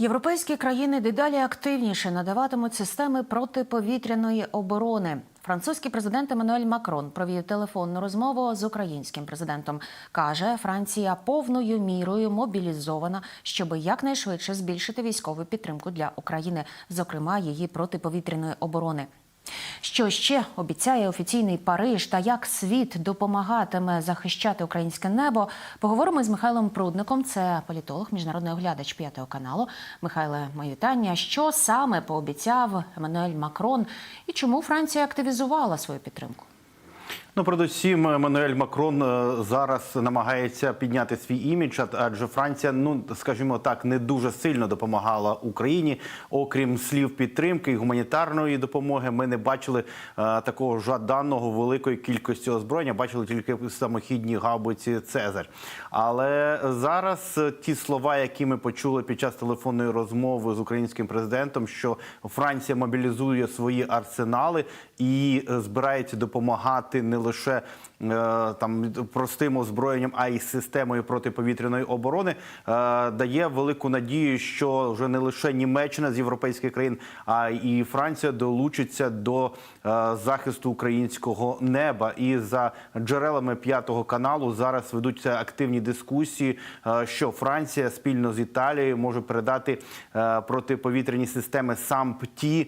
Європейські країни дедалі активніше надаватимуть системи протиповітряної оборони. Французький президент Еммануель Макрон провів телефонну розмову з українським президентом. каже, Франція повною мірою мобілізована, щоб якнайшвидше збільшити військову підтримку для України, зокрема її протиповітряної оборони. Що ще обіцяє офіційний Париж та як світ допомагатиме захищати українське небо? Поговоримо з Михайлом Прудником. Це політолог, міжнародний оглядач п'ятого каналу. Михайле, моє вітання. Що саме пообіцяв Еммануель Макрон і чому Франція активізувала свою підтримку? Ну, передусім, Еммануель Макрон е, зараз намагається підняти свій імідж, адже Франція, ну скажімо так, не дуже сильно допомагала Україні. Окрім слів підтримки і гуманітарної допомоги, ми не бачили е, такого жаданого великої кількості озброєння. Бачили тільки самохідні гаубиці Цезарь. Але зараз ті слова, які ми почули під час телефонної розмови з українським президентом, що Франція мобілізує свої арсенали і е, збирається допомагати не лише е, там простим озброєнням, а й системою протиповітряної оборони, е, дає велику надію, що вже не лише Німеччина з європейських країн, а і Франція долучиться до е, захисту українського неба. І за джерелами п'ятого каналу зараз ведуться активні дискусії, що Франція спільно з Італією може передати протиповітряні системи САМП-Ті.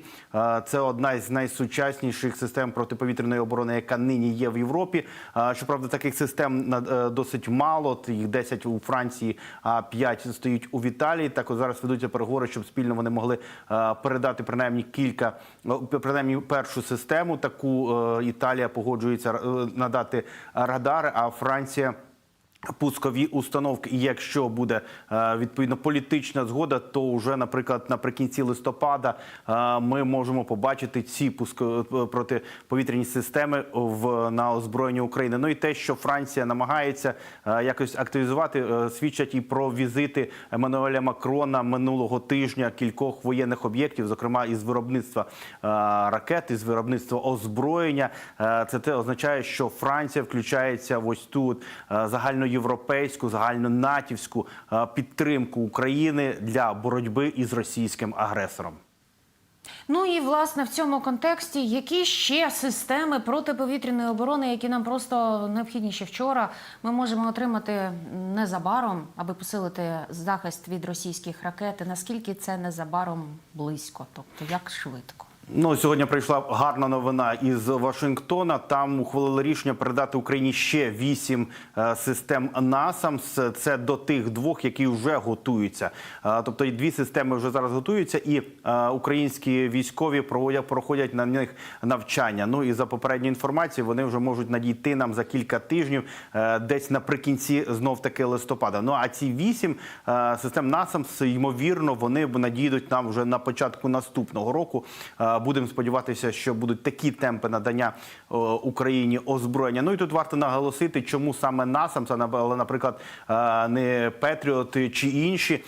Це одна із найсучасніших систем протиповітряної оборони, яка нині є в Європі. Е, Щоправда, таких систем е, досить мало. Їх 10 у Франції, а 5 стоїть у Італії. Так от зараз ведуться переговори, щоб спільно вони могли е, передати принаймні кілька, ну, принаймні першу систему. Таку е, Італія погоджується е, надати радари, а Франція. Пускові установки, і якщо буде е, відповідно політична згода, то вже, наприклад, наприкінці листопада е, ми можемо побачити ці пуско протиповітряні системи в на озброєнні України. Ну і те, що Франція намагається е, якось активізувати, е, свідчать і про візити Еммануеля Макрона минулого тижня кількох воєнних об'єктів, зокрема із виробництва е, ракет, із виробництва озброєння. Е, Це те означає, що Франція включається в ось тут е, загальноєвропейську, загальнонатівську е, підтримку України для боротьби із російським агресором. Ну і власне в цьому контексті, які ще системи протиповітряної оборони, які нам просто необхідні ще вчора, ми можемо отримати незабаром, аби посилити захист від російських ракет. Наскільки це незабаром близько, тобто як швидко? Ну сьогодні прийшла гарна новина із Вашингтона. Там ухвалили рішення передати Україні ще вісім е, систем НАСАМС. Це до тих двох, які вже готуються. Е, Тобто дві системи вже зараз готуються, і е, українські військові проводять проходять на них навчання. Ну і за попередньою інформацією, вони вже можуть надійти нам за кілька тижнів, десь наприкінці знов таки листопада. Ну а ці вісім систем НАСАМС, ймовірно, вони надійдуть нам вже на початку наступного року. Будемо сподіватися, що будуть такі темпи надання е, Україні озброєння. Ну і тут варто наголосити, чому саме НАСАМС, але, наприклад, е, не Петріот чи інші. Е,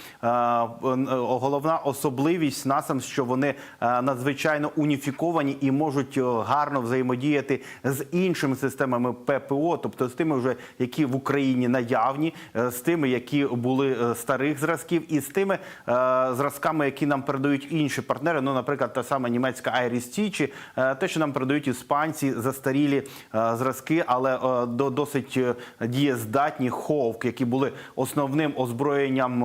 Головна особливість НАСАМС, що вони надзвичайно уніфіковані і можуть гарно взаємодіяти з іншими системами ППО, тобто з тими, вже які в Україні наявні, з тими, які були старих зразків, і з тими зразками, які нам передають інші партнери. Ну, наприклад, та сама німецька Айріс чи е, те, що нам передають іспанці, застарілі е, зразки, але е, до досить дієздатні ховк, які були основним озброєнням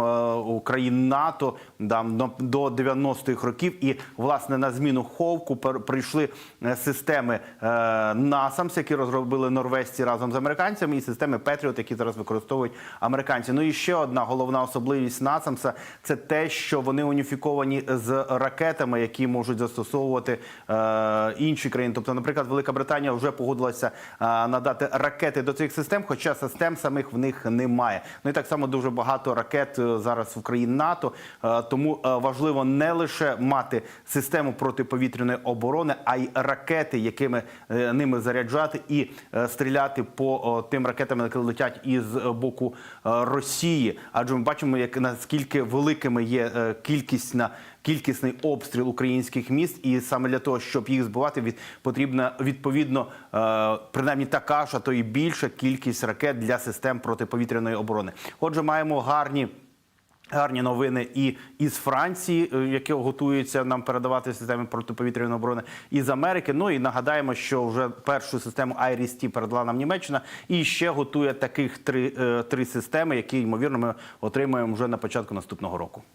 країн НАТО там, до- до 90-х років. І власне на зміну ховку прийшли системи NASAMS, які розробили норвежці разом з американцями, і системи Patriot, які зараз використовують американці. Ну і ще одна головна особливість NASAMS – це те, що вони уніфіковані з ракетами, які можуть застосовувати е, інші країни. Тобто, наприклад, Велика Британія вже погодилася е, надати ракети до цих систем, хоча систем самих в них немає. Ну і так само дуже багато ракет е, зараз в країн НАТО. Е, тому е, важливо не лише мати систему протиповітряної оборони, а й ракети, якими е, ними заряджати і е, стріляти по о, тим ракетам, які летять із боку е, Росії. Адже ми бачимо, як наскільки великими є е, кількісна кількісний обстріл українських міст, і саме для того, щоб їх збивати, від потрібна відповідно е, принаймні така ж, а то і більша кількість ракет для систем протиповітряної оборони. Отже, маємо гарні. Гарні новини і із Франції, е, яке готується нам передавати системи протиповітряної оборони, і з Америки. Ну і нагадаємо, що вже першу систему IRIS-T передала нам Німеччина, і ще готує таких три, е, три системи, які ймовірно ми отримаємо вже на початку наступного року.